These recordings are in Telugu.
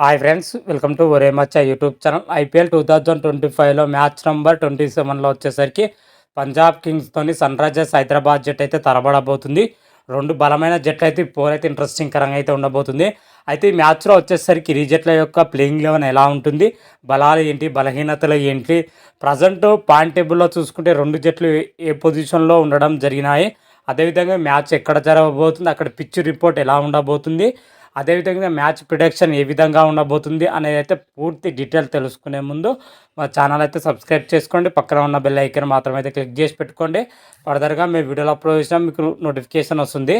Hi friends welcome to Ore Maccha YouTube channel IPL two thousand twenty ఫైవ్లో మ్యాచ్ నెంబర్ ట్వంటీ సెవెన్లో వచ్చేసరికి పంజాబ్ కింగ్స్తోని సన్ రైజర్స్ హైదరాబాద్ జట్ అయితే తరబడబోతుంది. రెండు బలమైన జట్లు అయితే పోర్ అయితే ఇంట్రెస్టింగ్ కరంగా అయితే ఉండబోతుంది. అయితే ఈ మ్యాచ్లో వచ్చేసరికి ఈ జట్ల యొక్క ప్లేయింగ్ లెవెన్ ఎలా ఉంటుంది? బలాలు ఏంటి? బలహీనతలు ఏంటి? ప్రజెంట్ పాయింట్ టేబుల్లో చూసుకుంటే రెండు జట్లు ఏ- ఏ పొజిషన్లో ఉండడం జరిగినాయి. అదేవిధంగా మ్యాచ్ ఎక్కడ జరగబోతుంది? అక్కడ పిచ్ రిపోర్ట్ ఎలా ఉండబోతుంది? అదేవిధంగా మ్యాచ్ ప్రిడక్షన్ ఏ విధంగా ఉండబోతుంది అనేది అయితే పూర్తి డీటెయిల్ తెలుసుకునే ముందు మా ఛానల్ అయితే సబ్స్క్రైబ్ చేసుకోండి. పక్కన ఉన్న బెల్ ఐకన్ మాత్రం అయితే క్లిక్ చేసి పెట్టుకోండి. ఫర్దర్గా మేము వీడియోలో అప్లోడ్ చేసినా మీకు నోటిఫికేషన్ వస్తుంది.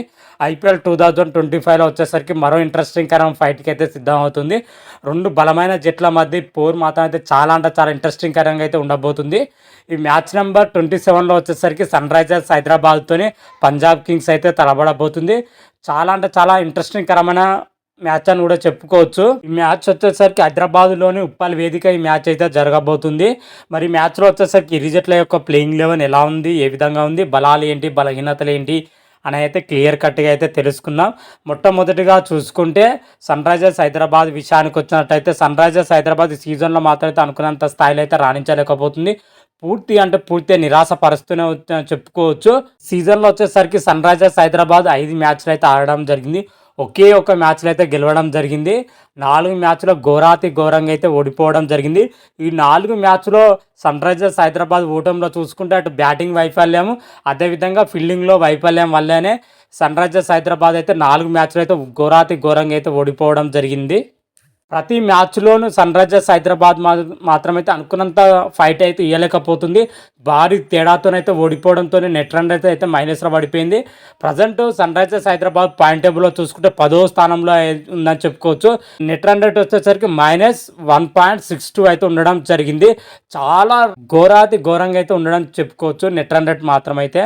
ఐపీఎల్ టూ థౌజండ్ ట్వంటీ ఫైవ్లో వచ్చేసరికి మరో ఇంట్రెస్టింగ్ కరం ఫైట్కి అయితే సిద్ధం అవుతుంది రెండు బలమైన జట్ల మధ్య పోర్ మాత్రం అయితే చాలా అంటే చాలా ఇంట్రెస్టింగ్ కరంగా అయితే ఉండబోతుంది. ఈ మ్యాచ్ నెంబర్ ట్వంటీ సెవెన్లో వచ్చేసరికి సన్ రైజర్స్ హైదరాబాద్తోని పంజాబ్ కింగ్స్ అయితే తలబడబోతుంది. చాలా అంటే చాలా ఇంట్రెస్టింగ్ కరమైన మ్యాచ్ అని కూడా చెప్పుకోవచ్చు. ఈ మ్యాచ్ వచ్చేసరికి హైదరాబాద్లోని ఉప్పల్ వేదిక ఈ మ్యాచ్ అయితే జరగబోతుంది. మరి మ్యాచ్లో వచ్చేసరికి ఇరిజట్ల యొక్క ప్లేయింగ్ లెవెన్ ఎలా ఉంది? ఏ విధంగా ఉంది? బలాలు ఏంటి? బలహీనతలు ఏంటి? అని అయితే క్లియర్ కట్గా అయితే తెలుసుకుందాం. మొట్టమొదటిగా చూసుకుంటే సన్ రైజర్స్ హైదరాబాద్ విషయానికి వచ్చినట్టయితే సన్ రైజర్స్ హైదరాబాద్ సీజన్లో మాత్రం అయితే అనుకున్నంత స్థాయిలో అయితే రాణించలేకపోతుంది. పూర్తి అంటే పూర్తిగా నిరాశ పరుస్తూనే చెప్పుకోవచ్చు. సీజన్లో వచ్చేసరికి సన్ రైజర్స్ హైదరాబాద్ ఐదు మ్యాచ్లు అయితే ఆడడం జరిగింది. ఒకే ఒక మ్యాచ్లో అయితే గెలవడం జరిగింది. నాలుగు మ్యాచ్లో ఘోరాతి ఘోరంగా అయితే ఓడిపోవడం జరిగింది. ఈ నాలుగు మ్యాచ్లో సన్ రైజర్స్ హైదరాబాద్ ఓటంలో చూసుకుంటే అటు బ్యాటింగ్ వైఫల్యం అదేవిధంగా ఫీల్డింగ్లో వైఫల్యం వల్లనే సన్ రైజర్స్ హైదరాబాద్ అయితే నాలుగు మ్యాచ్లు అయితే ఘోరాతి ఘోరంగా అయితే ఓడిపోవడం జరిగింది. ప్రతి మ్యాచ్లోనూ సన్ రైజర్స్ హైదరాబాద్ మాత్రమైతే అనుకున్నంత ఫైట్ అయితే ఇవ్వలేకపోతుంది భారీ తేడాతోనైతే ఓడిపోవడంతో నెట్ రన్ అయితే అయితే మైనస్లో పడిపోయింది. Present sun Risers Hyderabad point టేబుల్లో చూసుకుంటే పదో స్థానంలో ఉందని చెప్పుకోవచ్చు. నెట్ రన్ రేట్ వచ్చేసరికి minus one point six two అయితే ఉండడం జరిగింది. చాలా ఘోరాతి ఘోరంగా అయితే ఉండడం చెప్పుకోవచ్చు నెట్ రన్ రేట్ మాత్రమైతే.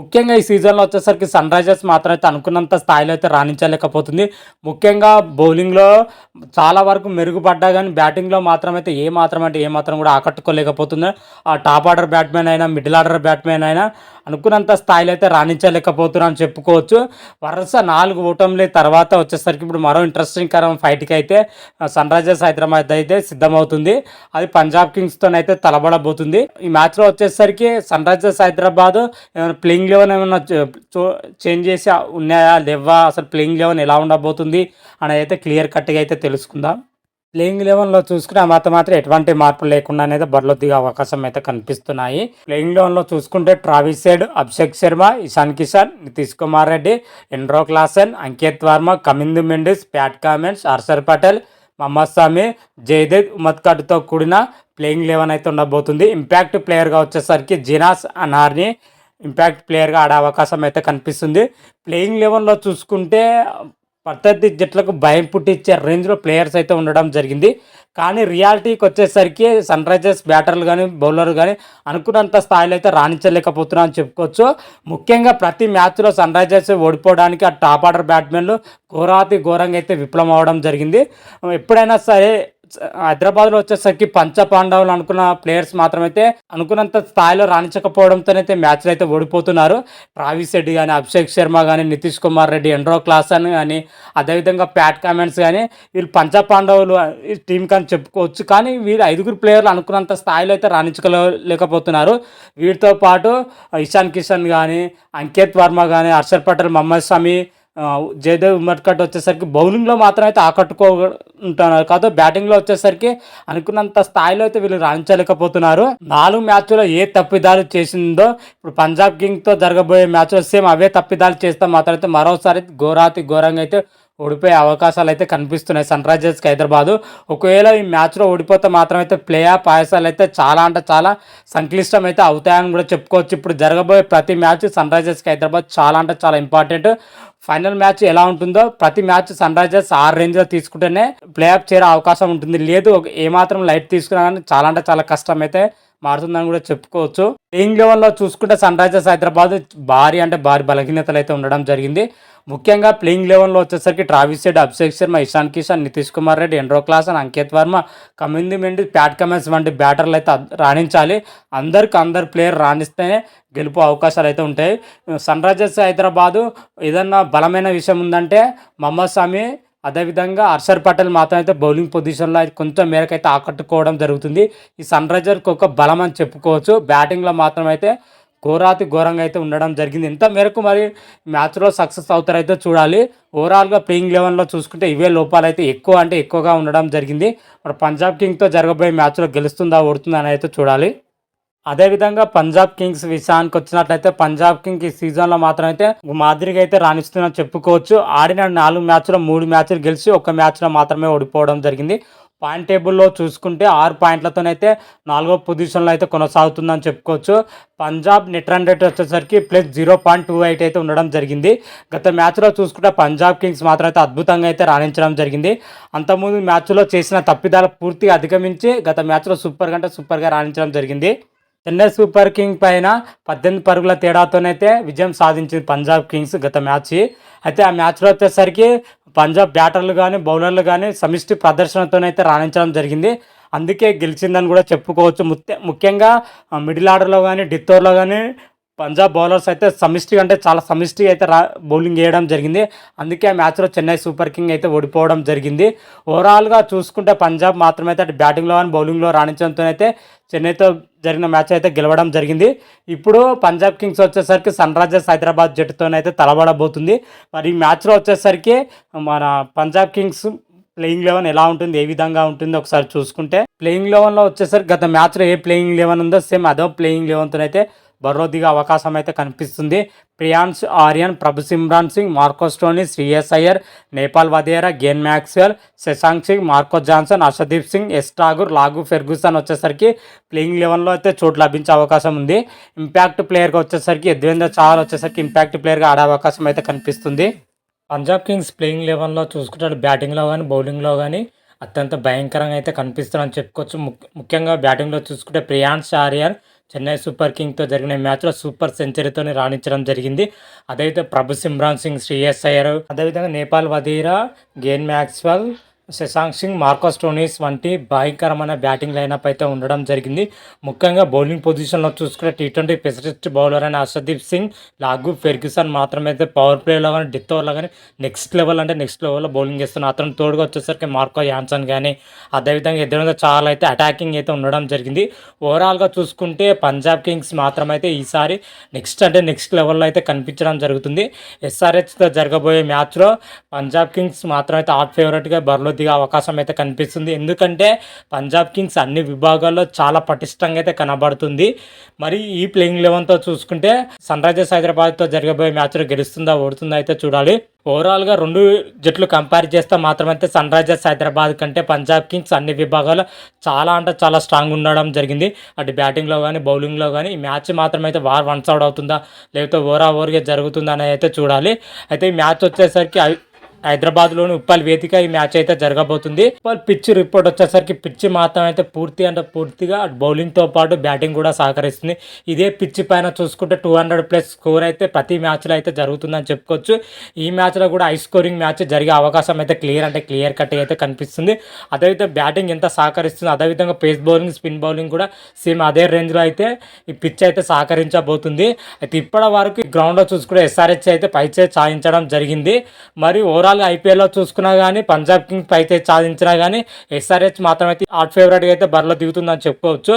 ముఖ్యంగా ఈ సీజన్లో వచ్చేసరికి సన్ రైజర్స్ మాత్రం అయితే అనుకున్నంత స్థాయిలో అయితే రాణించలేకపోతుంది. ముఖ్యంగా బౌలింగ్లో చాలా వరకు మెరుగుపడ్డా కానీ బ్యాటింగ్లో మాత్రం అయితే ఏ మాత్రం అంటే ఏ మాత్రం కూడా ఆకట్టుకోలేకపోతుంది. ఆ టాప్ ఆర్డర్ బ్యాట్మెన్ అయినా మిడిల్ ఆర్డర్ బ్యాట్మెన్ అయినా అనుకున్నంత స్థాయిలో అయితే రాణించలేకపోతున్నా అని చెప్పుకోవచ్చు. వరుస నాలుగు ఓటంల తర్వాత వచ్చేసరికి ఇప్పుడు మరో ఇంట్రెస్టింగ్ కరం ఫైట్కి అయితే సన్ రైజర్స్ హైదరాబాద్ అయితే సిద్ధమవుతుంది. అది పంజాబ్ కింగ్స్తో అయితే తలబడబోతుంది. ఈ మ్యాచ్లో వచ్చేసరికి సన్ రైజర్స్ హైదరాబాద్ ఏమైనా ప్లేయింగ్ లెవెన్ ఏమైనా చేంజ్ చేసి ఉన్నాయా? లేవా? అసలు ప్లేయింగ్ లెవెన్ ఎలా ఉండబోతుంది? అనేది అయితే క్లియర్ కట్గా అయితే తెలుసుకుందాం. ప్లేయింగ్ లెవెన్లో చూసుకున్న మాత్రం మాత్రం ఎటువంటి మార్పులు లేకుండా అనేది బరిలో దిగే అవకాశం అయితే కనిపిస్తున్నాయి. ప్లేయింగ్ లెవెన్లో చూసుకుంటే ట్రావిస్ సైడ్ Abhishek Sharma Ishan Kishan Nitish Kumar Reddy ఎండ్రో Klaasen Ankit Verma Kamindu Mendis Pat Cummins Harshal Patel Mohammed Shami Jaydev ఉమత్కట్తో కూడిన ప్లేయింగ్ లెవెన్ అయితే ఉండబోతుంది. ఇంపాక్ట్ ప్లేయర్గా వచ్చేసరికి జినాస్ అనార్ని ఇంపాక్ట్ ప్లేయర్గా ఆడే అవకాశం అయితే కనిపిస్తుంది. ప్లేయింగ్ లెవెన్లో చూసుకుంటే ప్రత్యర్థి జట్లకు భయం పుట్టించే రేంజ్లో ప్లేయర్స్ అయితే ఉండడం జరిగింది. కానీ రియాలిటీకి వచ్చేసరికి సన్ రైజర్స్ బ్యాటర్లు కానీ బౌలర్లు కానీ అనుకున్నంత స్థాయిలో అయితే రాణించలేకపోతున్నా అని చెప్పుకోవచ్చు. ముఖ్యంగా ప్రతి మ్యాచ్లో సన్ రైజర్స్ ఓడిపోవడానికి ఆ టాప్ ఆర్డర్ బ్యాట్మెన్లు ఘోరాతి ఘోరంగా అయితే విఫలం అవడం జరిగింది. ఎప్పుడైనా సరే హైదరాబాద్లో వచ్చేసరికి పంచ పాండవులు అనుకున్న ప్లేయర్స్ మాత్రమైతే అనుకున్నంత స్థాయిలో రాణించకపోవడంతోనైతే మ్యాచ్లు అయితే ఓడిపోతున్నారు. ట్రావిస్ రెడ్డి కానీ అభిషేక్ శర్మ కానీ నితీష్ కుమార్ రెడ్డి ఎండ్రో క్లాసన్ కానీ అదేవిధంగా ప్యాట్ కామెంట్స్ కానీ వీళ్ళు పంచ పాండవులు ఈ టీం కానీ చెప్పుకోవచ్చు. కానీ వీళ్ళు ఐదుగురు ప్లేయర్లు అనుకున్నంత స్థాయిలో అయితే రాణించలేకపోతున్నారు. వీటితో పాటు ఇషాన్ కిషన్ కానీ అంకిత్ వర్మ కానీ హర్షర్ పటేల్ మహమ్మద్ షమి జయదేవ్ ఉమ్మట్కట్ వచ్చేసరికి బౌలింగ్లో మాత్రం అయితే ఆకట్టుకో ఉంటున్నారు కాదు బ్యాటింగ్లో వచ్చేసరికి అనుకున్నంత స్థాయిలో అయితే వీళ్ళు రాణించలేకపోతున్నారు. నాలుగు మ్యాచ్లో ఏ తప్పిదాలు చేసిందో ఇప్పుడు పంజాబ్ కింగ్తో జరగబోయే మ్యాచ్లో సేమ్ అవే తప్పిదాలు చేస్తే మాత్రం అయితే మరోసారి ఘోరాతి ఘోరంగా అయితే ఓడిపోయే అవకాశాలు అయితే కనిపిస్తున్నాయి సన్ రైజర్స్కి హైదరాబాదు. ఒకవేళ ఈ మ్యాచ్లో ఓడిపోతే మాత్రం అయితే ప్లే ఆఫ్ పాయసాలు అయితే చాలా అంటే చాలా సంక్లిష్టం అయితే అవుతాయని కూడా చెప్పుకోవచ్చు. ఇప్పుడు జరగబోయే ప్రతి మ్యాచ్ సన్ రైజర్స్కి హైదరాబాద్ చాలా అంటే చాలా ఇంపార్టెంట్. ఫైనల్ మ్యాచ్ ఎలా ఉంటుందో ప్రతి మ్యాచ్ సన్ రైజర్స్ ఆరు రేంజ్లో తీసుకుంటేనే ప్లే ఆఫ్ చేరే అవకాశం ఉంటుంది. లేదు ఏమాత్రం లైట్ తీసుకున్నా కానీ చాలా అంటే చాలా కష్టం అయితే మారుతుందని కూడా చెప్పుకోవచ్చు. ప్లేయింగ్ లెవెల్లో చూసుకుంటే సన్ రైజర్స్ హైదరాబాద్ భారీ అంటే భారీ బలహీనతలు అయితే ఉండడం జరిగింది. ముఖ్యంగా ప్లేయింగ్ లెవెన్లో వచ్చేసరికి ట్రావిస్ సెడ్ అభిషేక్ శర్మ ఇషాన్ కిషాన్ నితీష్ కుమార్ రెడ్డి ఎండ్రో క్లాస్ అని అంకిత్ వర్మ కమింది మెండి ప్యాట్ కమెన్స్ వంటి బ్యాటర్లు అయితే రాణించాలి. అందరికి అందరు ప్లేయర్ రాణిస్తేనే గెలుపు అవకాశాలు అయితే ఉంటాయి. సన్ రైజర్స్ హైదరాబాదు ఏదన్నా బలమైన విషయం ఉందంటే మహమ్మద్ షమి అదేవిధంగా హర్షర్ పటేల్ మాత్రం అయితే బౌలింగ్ పొజిషన్లో అయితే కొంచెం మేరకు అయితే ఆకట్టుకోవడం జరుగుతుంది. ఈ సన్ రైజర్కి ఒక బలం అని చెప్పుకోవచ్చు. బ్యాటింగ్లో మాత్రం అయితే ఘోరాతి ఘోరంగా అయితే ఉండడం జరిగింది. ఎంత మేరకు మరి మ్యాచ్లో సక్సెస్ అవుతారైతే చూడాలి. ఓవరాల్గా ప్లేయింగ్ లెవెన్లో చూసుకుంటే ఇవే లోపాలు అయితే ఎక్కువ అంటే ఎక్కువగా ఉండడం జరిగింది. మరి పంజాబ్ కింగ్తో జరగబోయే మ్యాచ్లో గెలుస్తుందా ఓడుతుందా అని అయితే చూడాలి. అదేవిధంగా పంజాబ్ కింగ్స్ విషయానికి వచ్చినట్లయితే పంజాబ్ కింగ్స్ ఈ సీజన్లో మాత్రం అయితే మాదిరిగా అయితే రాణిస్తుందని చెప్పుకోవచ్చు. ఆడిన నాలుగు మ్యాచ్లో మూడు మ్యాచ్లు గెలిచి ఒక మ్యాచ్లో మాత్రమే ఓడిపోవడం జరిగింది. పాయింట్ టేబుల్లో చూసుకుంటే ఆరు పాయింట్లతోనైతే నాలుగో పొజిషన్లో అయితే కొనసాగుతుందని చెప్పుకోవచ్చు. పంజాబ్ నెట్ రన్ రేట్ వచ్చేసరికి plus zero point two eight అయితే ఉండడం జరిగింది. గత మ్యాచ్లో చూసుకుంటే పంజాబ్ కింగ్స్ మాత్రం అయితే అద్భుతంగా అయితే రాణించడం జరిగింది. అంతకుముందు మ్యాచ్లో చేసిన తప్పిదాలు పూర్తిగా అధిగమించి గత మ్యాచ్లో సూపర్ కంటే సూపర్గా రాణించడం జరిగింది. చెన్నై సూపర్ కింగ్ పైన పద్దెనిమిది పరుగుల తేడాతోనైతే విజయం సాధించింది పంజాబ్ కింగ్స్ గత మ్యాచ్. అయితే ఆ మ్యాచ్లో వచ్చేసరికి పంజాబ్ బ్యాటర్లు కానీ బౌలర్లు కానీ సమిష్టి ప్రదర్శనతోనైతే రాణించడం జరిగింది. అందుకే గెలిచిందని కూడా చెప్పుకోవచ్చు. ముఖ్య ముఖ్యంగా మిడిల్ ఆర్డర్లో కానీ డిత్తోర్లో కానీ పంజాబ్ బౌలర్స్ అయితే సమిష్టిగా అంటే చాలా సమిష్టిగా అయితే రా బౌలింగ్ వేయడం జరిగింది. అందుకే ఆ మ్యాచ్లో చెన్నై సూపర్ కింగ్ అయితే ఓడిపోవడం జరిగింది. ఓవరాల్గా చూసుకుంటే పంజాబ్ మాత్రమే అయితే అటు బ్యాటింగ్లో కానీ బౌలింగ్లో రాణించడంతో అయితే చెన్నైతో జరిగిన మ్యాచ్ అయితే గెలవడం జరిగింది. ఇప్పుడు పంజాబ్ కింగ్స్ వచ్చేసరికి సన్ రైజర్స్ హైదరాబాద్ జట్టుతోనైతే తలబడబోతుంది మరి ఈ మ్యాచ్లో వచ్చేసరికి మన పంజాబ్ కింగ్స్ ప్లేయింగ్ లెవెన్ ఎలా ఉంటుంది ఏ విధంగా ఉంటుంది ఒకసారి చూసుకుంటే. ప్లేయింగ్ లెవెన్లో వచ్చేసరికి గత మ్యాచ్లో ఏ ప్లేయింగ్ లెవెన్ ఉందో సేమ్ అదో ప్లేయింగ్ లెవెన్తో అయితే బరో దిగే అవకాశం అయితే కనిపిస్తుంది. Priyansh Arya Prabhsimran Singh Marcus Stoinis Shreyas Iyer Nehal Wadhera Glenn Maxwell Shashank Singh Marco Jansen Arshdeep Singh Yash Thakur Lockie Ferguson వచ్చేసరికి ప్లేయింగ్ లెవెన్లో అయితే చోటు లభించే అవకాశం ఉంది. ఇంపాక్ట్ ప్లేయర్గా వచ్చేసరికి యద్వేంద్ర చాహల్ వచ్చేసరికి ఇంపాక్ట్ ప్లేయర్గా ఆడే అవకాశం అయితే కనిపిస్తుంది. పంజాబ్ కింగ్స్ ప్లేయింగ్ లెవెన్లో చూసుకుంటాడు బ్యాటింగ్లో కానీ బౌలింగ్లో కానీ అత్యంత భయంకరంగా అయితే కనిపిస్తున్నారని చెప్పుకోవచ్చు. ముఖ్యంగా బ్యాటింగ్లో చూసుకుంటే ప్రియాన్స్ ఆర్యన్ చెన్నై సూపర్ కింగ్తో జరిగిన మ్యాచ్లో సూపర్ సెంచరీతోనే రాణించడం జరిగింది. అదైతే ప్రభు సిమ్రాన్ సింగ్ శ్రేయస్ అయ్యారు అదేవిధంగా Nehal Wadhera Glenn Maxwell Shashank Singh Marcus Stoinis వంటి భయంకరమైన బ్యాటింగ్ లైనప్ అయితే ఉండడం జరిగింది. ముఖ్యంగా బౌలింగ్ పొజిషన్లో చూసుకుంటే టీ ట్వంటీ స్పెషలిస్ట్ బౌలర్ అయిన అశ్వదీప్ సింగ్ లాగు ఫెర్గ్యూసన్ మాత్రమే అయితే పవర్ ప్లేలో కానీ డెత్ ఓవర్లో కానీ నెక్స్ట్ లెవెల్ అంటే నెక్స్ట్ లెవెల్లో బౌలింగ్ చేస్తున్నారు అతను తోడుగా వచ్చేసరికి మార్కో యాన్సన్ కానీ అదేవిధంగా ఎదురు చాలా అయితే అటాకింగ్ అయితే ఉండడం జరిగింది. ఓవరాల్గా చూసుకుంటే పంజాబ్ కింగ్స్ మాత్రమైతే ఈసారి నెక్స్ట్ అంటే నెక్స్ట్ లెవెల్లో అయితే కనిపించడం జరుగుతుంది. ఎస్ఆర్హెచ్తో జరగబోయే మ్యాచ్లో పంజాబ్ కింగ్స్ మాత్రం అయితే ఫేవరెట్గా బరిలో కొద్దిగా అవకాశం అయితే కనిపిస్తుంది. ఎందుకంటే పంజాబ్ కింగ్స్ అన్ని విభాగాల్లో చాలా పటిష్టంగా అయితే కనబడుతుంది. మరి ఈ ప్లేయింగ్ లెవెన్తో చూసుకుంటే సన్ రైజర్స్ హైదరాబాద్తో జరగబోయే మ్యాచ్లో గెలుస్తుందా ఓడుతుందా అయితే చూడాలి. ఓవరాల్గా రెండు జట్లు కంపేర్ చేస్తే మాత్రమైతే సన్ రైజర్స్ హైదరాబాద్ కంటే పంజాబ్ కింగ్స్ అన్ని విభాగాల్లో చాలా అంటే చాలా స్ట్రాంగ్ ఉండడం జరిగింది. అటు బ్యాటింగ్లో కానీ బౌలింగ్లో కానీ ఈ మ్యాచ్ మాత్రమైతే వార్ వన్ సౌడ్ అవుతుందా లేకపోతే ఓవరా ఓవర్గా జరుగుతుందా అనేది అయితే చూడాలి. అయితే ఈ మ్యాచ్ వచ్చేసరికి హైదరాబాద్లోని ఉప్పల్ వేదిక ఈ మ్యాచ్ అయితే జరగబోతుంది. ఉప్పల్ పిచ్ రిపోర్ట్ వచ్చేసరికి పిచ్ మాత్రం అయితే పూర్తి అంటే పూర్తిగా బౌలింగ్తో పాటు బ్యాటింగ్ కూడా సహకరిస్తుంది. ఇదే పిచ్ పైన చూసుకుంటే టూ హండ్రెడ్ ప్లస్ స్కోర్ అయితే ప్రతి మ్యాచ్లో అయితే జరుగుతుందని చెప్పుకోవచ్చు. ఈ మ్యాచ్లో కూడా హై స్కోరింగ్ మ్యాచ్ జరిగే అవకాశం అయితే క్లియర్ అంటే క్లియర్ కట్ అయితే కనిపిస్తుంది. అదేవిధంగా బ్యాటింగ్ ఎంత సహకరిస్తుంది అదేవిధంగా పేస్ బౌలింగ్ స్పిన్ బౌలింగ్ కూడా సేమ్ అదే రేంజ్లో అయితే ఈ పిచ్ అయితే సహకరించబోతుంది. అయితే ఇప్పటి వరకు గ్రౌండ్లో చూసుకుంటే ఎస్ఆర్హెచ్ అయితే పైచే సాధించడం జరిగింది. మరి ఓవరాల్ ఓవరాల్గా ఐపీఎల్లో చూసుకున్నా కానీ పంజాబ్ కింగ్స్ అయితే సాధించినా కానీ ఎస్ఆర్హెచ్ మాత్రం అయితే హాట్ ఫేవరెట్గా అయితే బరిలో దిగుతుందని చెప్పుకోవచ్చు.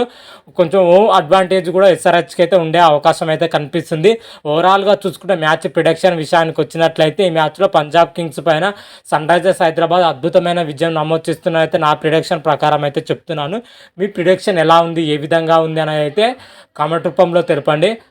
కొంచెం ఓ అడ్వాంటేజ్ కూడా ఎస్ఆర్హెచ్కి అయితే ఉండే అవకాశం అయితే కనిపిస్తుంది. ఓవరాల్గా చూసుకుంటే మ్యాచ్ ప్రిడక్షన్ విషయానికి వచ్చినట్లయితే ఈ మ్యాచ్లో పంజాబ్ కింగ్స్ పైన సన్ రైజర్స్ హైదరాబాద్ అద్భుతమైన విజయం నమోదు చేస్తున్నైతే నా ప్రిడక్షన్ ప్రకారం అయితే చెప్తున్నాను. మీ ప్రిడక్షన్ ఎలా ఉంది? ఏ విధంగా ఉంది? అని అయితే కామెంట్ రూపంలో తెలపండి.